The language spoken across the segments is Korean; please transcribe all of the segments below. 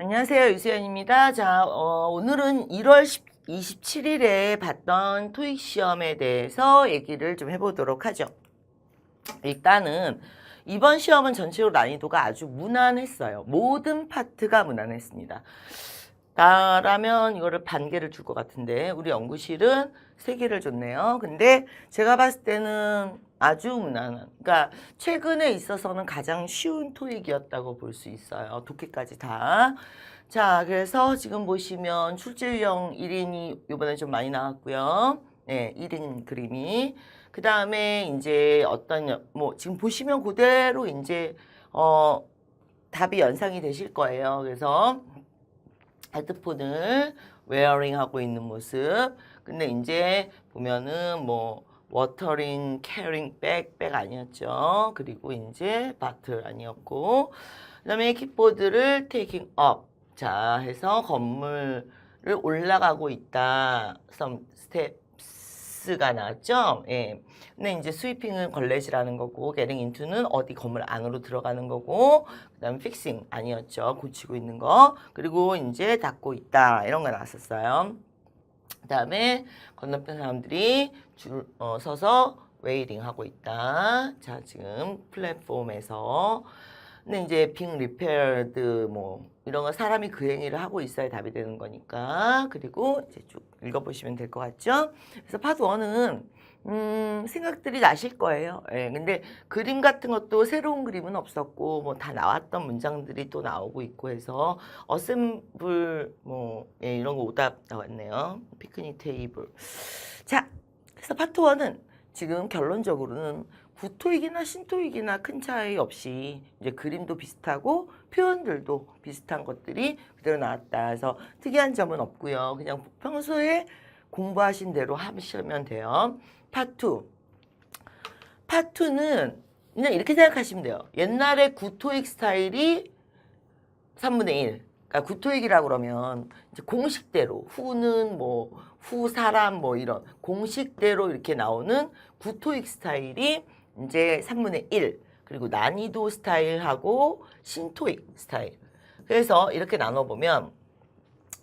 안녕하세요. 유수연입니다. 자, 어, 오늘은 1월 27일에 봤던 토익 시험에 대해서 얘기를 좀 해보도록 하죠. 일단은 이번 시험은 전체적으로 난이도가 아주 무난했어요. 모든 파트가 무난했습니다. 나라면 이거를 반 개를 줄 것 같은데 우리 연구실은 세 개를 줬네요. 근데 제가 봤을 때는 아주 무난한, 그러니까 최근에 있어서는 가장 쉬운 토익이었다고 볼 수 있어요. 독해까지 다. 자, 그래서 지금 보시면 출제 유형 1인이 이번에 좀 많이 나왔고요. 네, 1인 그림이. 그 다음에 이제 어떤, 여- 뭐, 지금 보시면 그대로 이제, 어, 답이 연상이 되실 거예요. 그래서 헤드폰을 웨어링 하고 있는 모습. 근데 이제 보면은 뭐 워터링, 캐링 백, 백 아니었죠. 그리고 이제 바틀 아니었고. 그다음에 킥보드를 테이킹 업. 자, 해서 건물을 올라가고 있다. some steps가 나왔죠. 예. 근데 이제 스위핑은 걸레질하는 거고, getting into는 어디 건물 안으로 들어가는 거고, 그다음 fixing 아니었죠. 고치고 있는 거. 그리고 이제 닫고 있다. 이런 거 나왔었어요. 그 다음에 건너편 사람들이 줄 어, 서서 웨이팅 하고 있다. 자, 지금 플랫폼에서 근데 이제 빙 리페어드 뭐 이런 거 사람이 그 행위를 하고 있어야 답이 되는 거니까. 그리고 이제 쭉 읽어보시면 될 것 같죠? 그래서 파트 1은 음, 생각들이 나실 거예요. 예, 근데 그림 같은 것도 새로운 그림은 없었고, 뭐 다 나왔던 문장들이 또 나오고 있고 해서, 어셈블, 이런 거 오답 나왔네요. 피크닉 테이블. 자, 그래서 파트 1은 지금 결론적으로는 구토익이나 신토익이나 큰 차이 없이 이제 그림도 비슷하고 표현들도 비슷한 것들이 그대로 나왔다. 그래서 특이한 점은 없고요. 그냥 평소에 공부하신 대로 하시면 돼요. 파트 2. 파트 2는 그냥 이렇게 생각하시면 돼요. 옛날에 구토익 스타일이 3분의 1. 그러니까 구토익이라고 그러면 이제 공식대로 후는 뭐 후 사람 뭐 이런 공식대로 이렇게 나오는 구토익 스타일이 이제 3분의 1. 그리고 난이도 스타일하고 신토익 스타일. 그래서 이렇게 나눠보면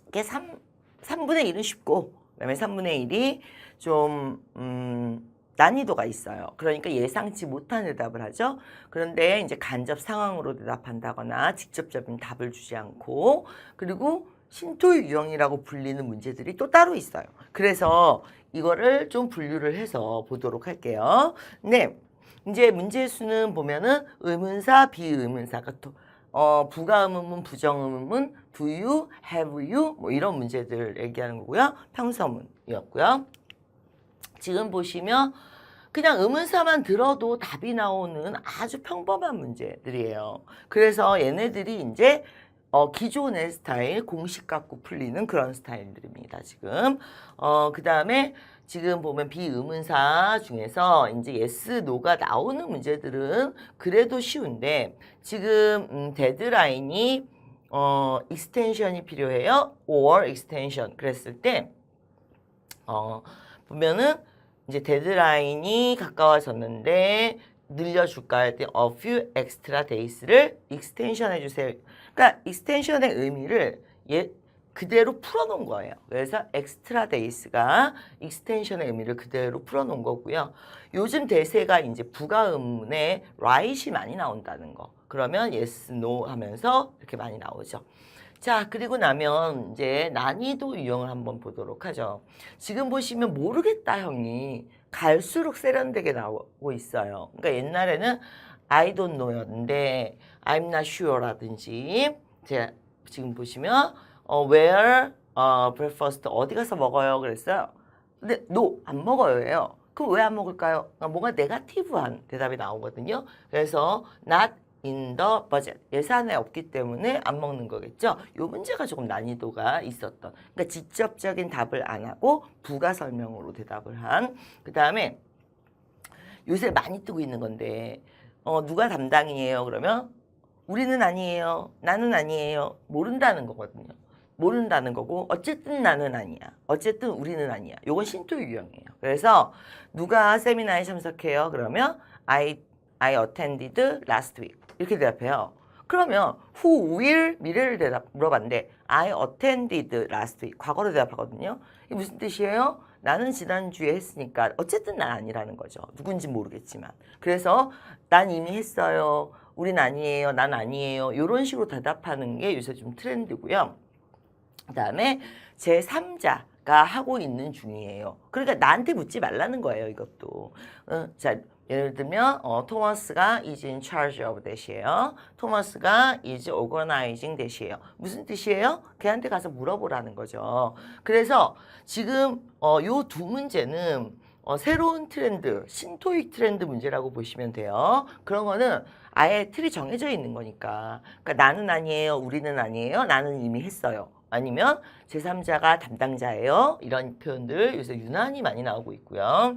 이게 3, 3분의 1은 쉽고 그다음에 3분의 1이 좀 음, 난이도가 있어요. 그러니까 예상치 못한 대답을 하죠. 그런데 이제 간접 상황으로 대답한다거나 직접적인 답을 주지 않고 그리고 신토의 유형이라고 불리는 문제들이 또 따로 있어요. 그래서 이거를 좀 분류를 해서 보도록 할게요. 네. 이제 문제 수는 보면은 의문사, 비의문사, 그러니까 어, 부가의문문, 부정의문문, do you, have you 뭐 이런 문제들 얘기하는 거고요. 평서문이었고요. 지금 보시면 그냥 의문사만 들어도 답이 나오는 아주 평범한 문제들이에요. 그래서 얘네들이 이제 어, 기존의 스타일, 공식 갖고 풀리는 그런 스타일들입니다, 지금. 어, 그 다음에 지금 보면 비의문사 중에서 이제 yes, no가 나오는 문제들은 그래도 쉬운데 지금 음, 데드라인이 어, 익스텐션이 필요해요. or extension. 그랬을 때 어, 보면은 이제 데드라인이 가까워졌는데 늘려줄까 할 때 a few extra days를 extension 해주세요. 그러니까 extension의 의미를 예, 그대로 풀어놓은 거예요. 그래서 extra days가 extension의 의미를 그대로 풀어놓은 거고요. 요즘 대세가 이제 부가음문에 right이 많이 나온다는 거. 그러면 yes, no 하면서 이렇게 많이 나오죠. 자, 그리고 나면 이제 난이도 유형을 한번 보도록 하죠. 지금 보시면 모르겠다 형이 갈수록 세련되게 나오고 있어요. 그러니까 옛날에는 I don't know였는데 I'm not sure라든지 제 지금 보시면 어, where 어, breakfast 어디 가서 먹어요 그랬어요. 근데 no 안 먹어요예요. 그럼 왜 안 먹을까요? 그러니까 뭔가 네가티브한 대답이 나오거든요. 그래서 not the budget 예산에 없기 때문에 안 먹는 거겠죠. 요 문제가 조금 난이도가 있었던. 그러니까 직접적인 답을 안 하고 부가 설명으로 대답을 한. 그 다음에 요새 많이 뜨고 있는 건데 어, 누가 담당이에요? 그러면 우리는 아니에요. 나는 아니에요. 모른다는 거거든요. 모른다는 거고 어쨌든 나는 아니야. 어쨌든 우리는 아니야. 요건 신토 유형이에요. 그래서 누가 세미나에 참석해요? 그러면 I I attended last week. 이렇게 대답해요. 그러면 who will 미래를 대답 물어봤는데 I attended last week 과거로 대답하거든요. 이게 무슨 뜻이에요? 나는 지난주에 했으니까 어쨌든 난 아니라는 거죠. 누군지 모르겠지만. 그래서 난 이미 했어요. 우린 아니에요. 난 아니에요. 이런 식으로 대답하는 게 요새 좀 트렌드고요. 그다음에 제 3자가 하고 있는 중이에요. 그러니까 나한테 묻지 말라는 거예요, 이것도. 어, 자, 예를 들면 어, 토마스가 is in charge of that이에요. 토마스가 is organizing that이에요. 무슨 뜻이에요? 걔한테 가서 물어보라는 거죠. 그래서 지금 어, 요두 문제는 어, 새로운 트렌드, 신토익 트렌드 문제라고 보시면 돼요. 그런 거는 아예 틀이 정해져 있는 거니까. 그러니까 나는 아니에요, 우리는 아니에요, 나는 이미 했어요. 아니면 제3자가 담당자예요. 이런 표현들 요새 유난히 많이 나오고 있고요.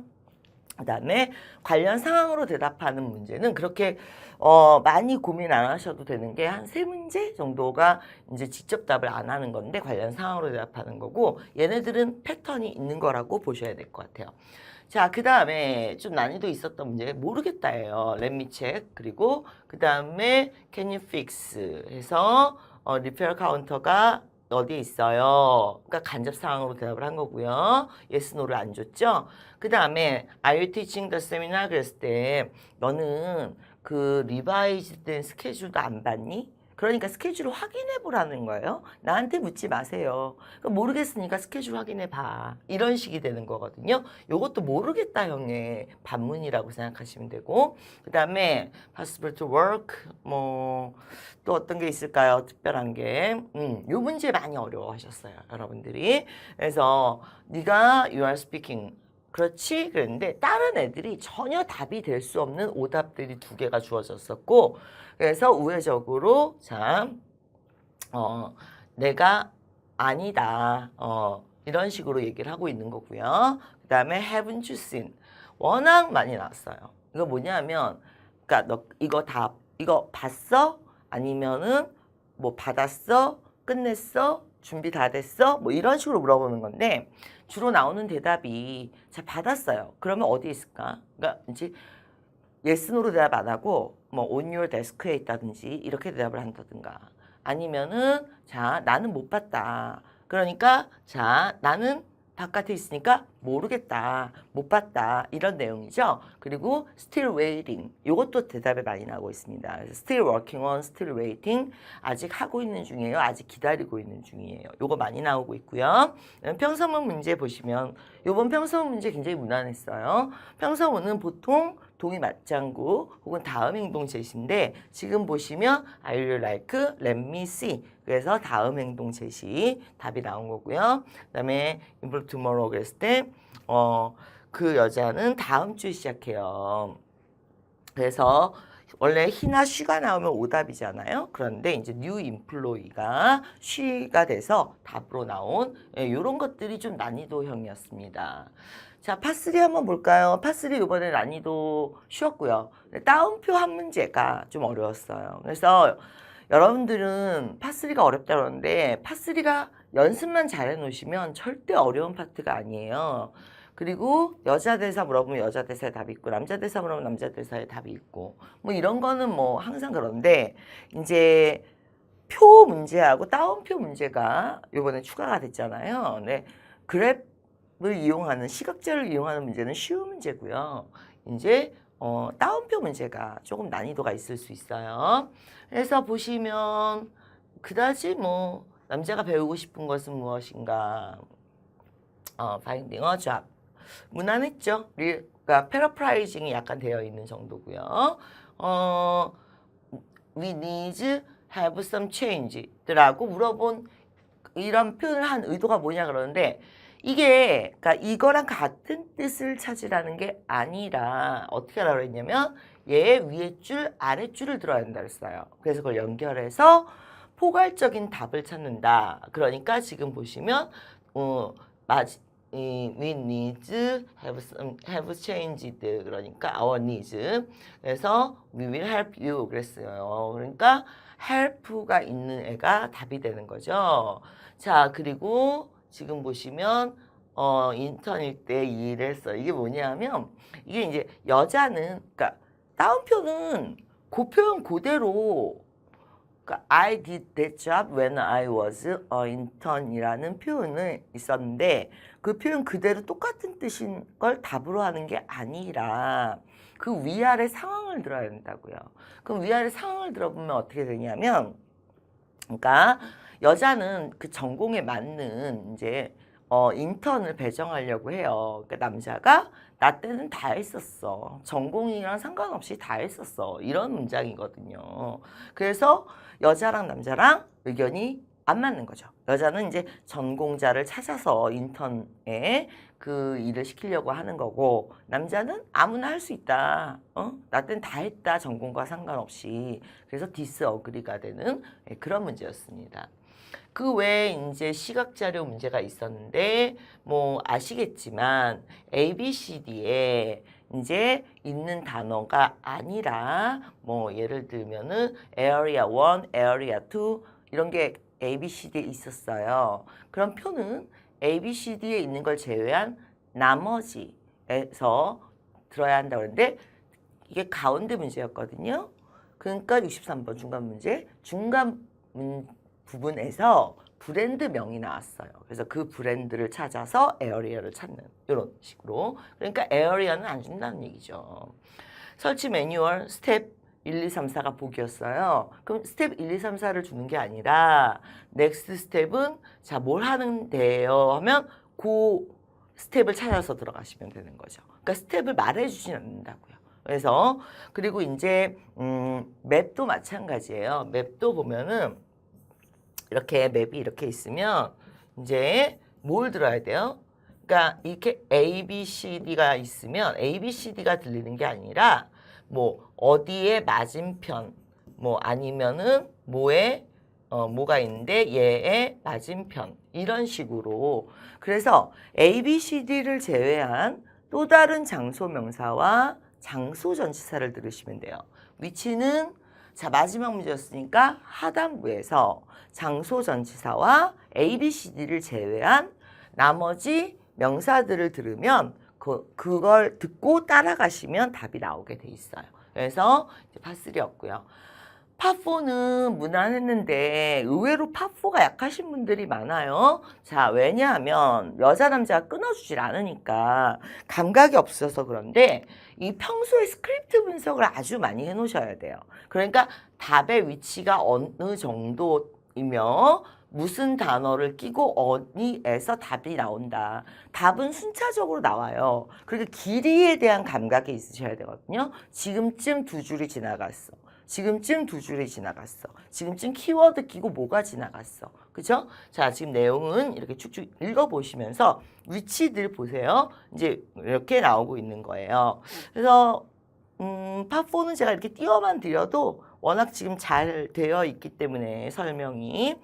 그다음에 관련 상황으로 대답하는 문제는 그렇게 어, 많이 고민 안 하셔도 되는 게 한 세 문제 정도가 이제 직접 답을 안 하는 건데 관련 상황으로 대답하는 거고 얘네들은 패턴이 있는 거라고 보셔야 될 것 같아요. 자, 그 다음에 좀 난이도 있었던 문제 모르겠다예요. Let me check. 그리고 그 다음에 can you fix 해서 어, 리페어 카운터가 어디에 있어요? 그러니까 간접 상황으로 대답을 한 거고요. yes, no를 안 줬죠. 그 다음에 are you teaching the seminar 그랬을 때 너는 그 리바이즈 된 스케줄도 안 봤니? 그러니까 스케줄을 확인해 보라는 거예요. 나한테 묻지 마세요. 모르겠으니까 스케줄 확인해 봐. 이런 식이 되는 거거든요. 요것도 모르겠다 형의 반문이라고 생각하시면 되고 그 다음에 possible to work 뭐 또 어떤 게 있을까요? 특별한 게 음, 요 문제 많이 어려워하셨어요. 여러분들이. 그래서 네가 you are speaking 그렇지? 그랬는데 다른 애들이 전혀 답이 될 수 없는 오답들이 두 개가 주어졌었고 그래서 우회적으로 참 어, 내가 아니다 어, 이런 식으로 얘기를 하고 있는 거고요. 그 다음에 haven't you seen 워낙 많이 나왔어요. 이거 뭐냐면 그러니까 너 이거 다 이거 봤어? 아니면은 뭐 받았어? 끝냈어? 준비 다 됐어? 뭐 이런 식으로 물어보는 건데 주로 나오는 대답이 자 받았어요. 그러면 어디 있을까? 그러니까 이제 no로 대답 안 하고 뭐 your desk에 있다든지 이렇게 대답을 한다든가 아니면은 자 나는 못 봤다. 그러니까 자 나는 바깥에 있으니까 모르겠다, 못 봤다 이런 내용이죠. 그리고 still waiting 이것도 대답에 많이 나오고 있습니다. still working on, still waiting 아직 하고 있는 중이에요. 아직 기다리고 있는 중이에요. 요거 많이 나오고 있고요. 평서문 문제 보시면 요번 평서문 문제 굉장히 무난했어요. 평서문은 보통 동의 맞장구 혹은 다음 행동 제시인데 지금 보시면 I will like, let me see 그래서 다음 행동 제시 답이 나온 거고요. 그다음에 improve tomorrow 그랬을 때 어, 그 여자는 다음 주에 시작해요. 그래서 원래 he나 she가 나오면 오답이잖아요. 그런데 이제 new employee가 she가 돼서 답으로 나온 이런 것들이 좀 난이도형이었습니다. 자, 파3 한번 볼까요? 파3 이번에 난이도 쉬웠고요. 다운표 한 문제가 좀 어려웠어요. 그래서 여러분들은 파3가 어렵다 그러는데 파3가 연습만 잘 해 놓으시면 절대 어려운 파트가 아니에요. 그리고 여자 대사 물어보면 여자 대사에 답이 있고 남자 대사 물어보면 남자 대사에 답이 있고 뭐 이런 거는 뭐 항상 그런데 이제 표 문제하고 다운표 문제가 이번에 추가가 됐잖아요. 네. 그랩 을 이용하는 시각자를 이용하는 문제는 쉬운 문제고요. 이제 어, 다운표 문제가 조금 난이도가 있을 수 있어요. 그래서 보시면 그다지 뭐 남자가 배우고 싶은 것은 무엇인가? 어, finding a job. 무난했죠. 리- 그러니까 패러프라이징이 약간 되어 있는 정도고요. 어, we need have some change라고 물어본 이런 표현을 한 의도가 뭐냐 그러는데 이게 그러니까 이거랑 같은 뜻을 찾으라는 게 아니라 어떻게 하라고 했냐면 얘 위에 줄 아래 줄을 들어야 된다 그랬어요. 그래서 그걸 연결해서 포괄적인 답을 찾는다. 그러니까 지금 보시면 어, 마지, 이, we need have some, have changed 그러니까 our needs 그래서 we will help you 그랬어요. 그러니까 help가 있는 애가 답이 되는 거죠. 자 그리고 지금 보시면 어 인턴일 때 이 일을 했어. 이게 뭐냐면 이게 이제 여자는 그러니까 다운표는 그 표현 그대로 그러니까 I did that job when I was a intern이라는 표현을 있었는데 그 표현 그대로 똑같은 뜻인 걸 답으로 하는 게 아니라 그 위아래 상황을 들어야 된다고요. 그럼 위아래 상황을 들어보면 어떻게 되냐면 그러니까 여자는 그 전공에 맞는 이제 어, 인턴을 배정하려고 해요. 그러니까 남자가 나 때는 다 했었어. 전공이랑 상관없이 다 했었어. 이런 문장이거든요. 그래서 여자랑 남자랑 의견이 안 맞는 거죠. 여자는 이제 전공자를 찾아서 인턴에 그 일을 시키려고 하는 거고 남자는 아무나 할 수 있다. 어? 나 때는 다 했다. 전공과 상관없이. 그래서 디스 어그리가 되는 예, 그런 문제였습니다. 그 외에 이제 시각 자료 문제가 있었는데 뭐 아시겠지만 A, B, C, D에 이제 있는 단어가 아니라 뭐 예를 들면은 area 1, area 2 이런 게 A, B, C, D에 있었어요. 그럼 표는 A, B, C, D에 있는 걸 제외한 나머지에서 들어야 한다고 그러는데 이게 가운데 문제였거든요. 그러니까 63번 중간 문제 중간 문, 부분에서 브랜드 명이 나왔어요. 그래서 그 브랜드를 찾아서 에어리어를 찾는 이런 식으로. 그러니까 에어리어는 안 준다는 얘기죠. 설치 매뉴얼 스텝 1, 2, 3, 4가 복이었어요. 그럼 스텝 1, 2, 3, 4를 주는 게 아니라 넥스트 스텝은 자 뭘 하는데요 하면 그 스텝을 찾아서 들어가시면 되는 거죠. 그러니까 스텝을 말해 주진 않는다고요. 그래서 그리고 이제 음, 맵도 마찬가지예요. 맵도 보면은 이렇게 맵이 이렇게 있으면 이제 뭘 들어야 돼요? 그러니까 이렇게 A, B, C, D가 있으면 A, B, C, D가 들리는 게 아니라 뭐 어디에 맞은편 뭐 아니면은 뭐에 어 뭐가 있는데 얘의 맞은편 이런 식으로 그래서 A, B, C, D를 제외한 또 다른 장소 명사와 장소 전치사를 들으시면 돼요. 위치는 자 마지막 문제였으니까 하단부에서 장소 전치사와 A, B, C, D를 제외한 나머지 명사들을 들으면 그, 그걸 듣고 따라가시면 답이 나오게 돼 있어요. 그래서 이제 파3였고요. 파4는 무난했는데 의외로 파4가 약하신 분들이 많아요. 자, 왜냐하면 여자 남자가 끊어주질 않으니까 감각이 없어서 그런데 이 평소에 스크립트 분석을 아주 많이 해 놓으셔야 돼요. 그러니까 답의 위치가 어느 정도이며 무슨 단어를 끼고 어디에서 답이 나온다. 답은 순차적으로 나와요. 그리고 길이에 대한 감각이 있으셔야 되거든요. 지금쯤 두 줄이 지나갔어. 지금쯤 두 줄이 지나갔어. 지금쯤 키워드 끼고 뭐가 지나갔어. 그죠? 자, 지금 내용은 이렇게 쭉쭉 읽어보시면서 위치들 보세요. 이제 이렇게 나오고 있는 거예요. 그래서, 음, 파4는 제가 이렇게 띄워만 드려도 워낙 지금 잘 되어 있기 때문에 설명이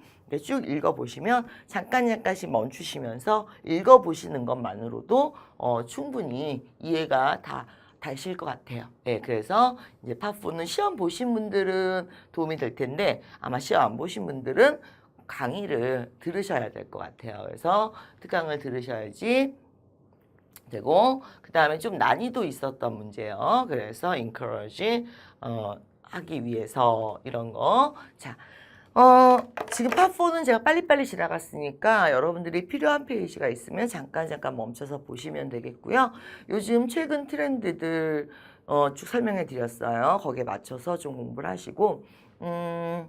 쭉 읽어보시면 잠깐 잠깐씩 멈추시면서 읽어보시는 것만으로도 어, 충분히 이해가 다 되실 것 같아요. 예, 그래서 이제 파4는 시험 보신 분들은 도움이 될 텐데 아마 시험 안 보신 분들은 강의를 들으셔야 될 것 같아요. 그래서 특강을 들으셔야지 되고 그 다음에 좀 난이도 있었던 문제요. 그래서 encourage 어, 하기 위해서 이런 거. 자, 어, 지금 파4는 제가 빨리빨리 지나갔으니까 여러분들이 필요한 페이지가 있으면 잠깐 잠깐 멈춰서 보시면 되겠고요. 요즘 최근 트렌드들 어, 쭉 설명해 드렸어요. 거기에 맞춰서 좀 공부를 하시고 음,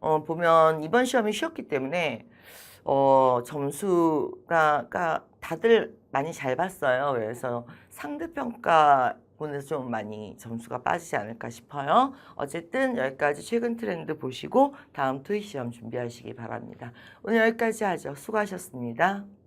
어, 보면 이번 시험이 쉬웠기 때문에 어, 점수가 가 다들 많이 잘 봤어요. 그래서 상대평가 부분에서 좀 많이 점수가 빠지지 않을까 싶어요. 어쨌든 여기까지 최근 트렌드 보시고 다음 토익 시험 준비하시기 바랍니다. 오늘 여기까지 하죠. 수고하셨습니다.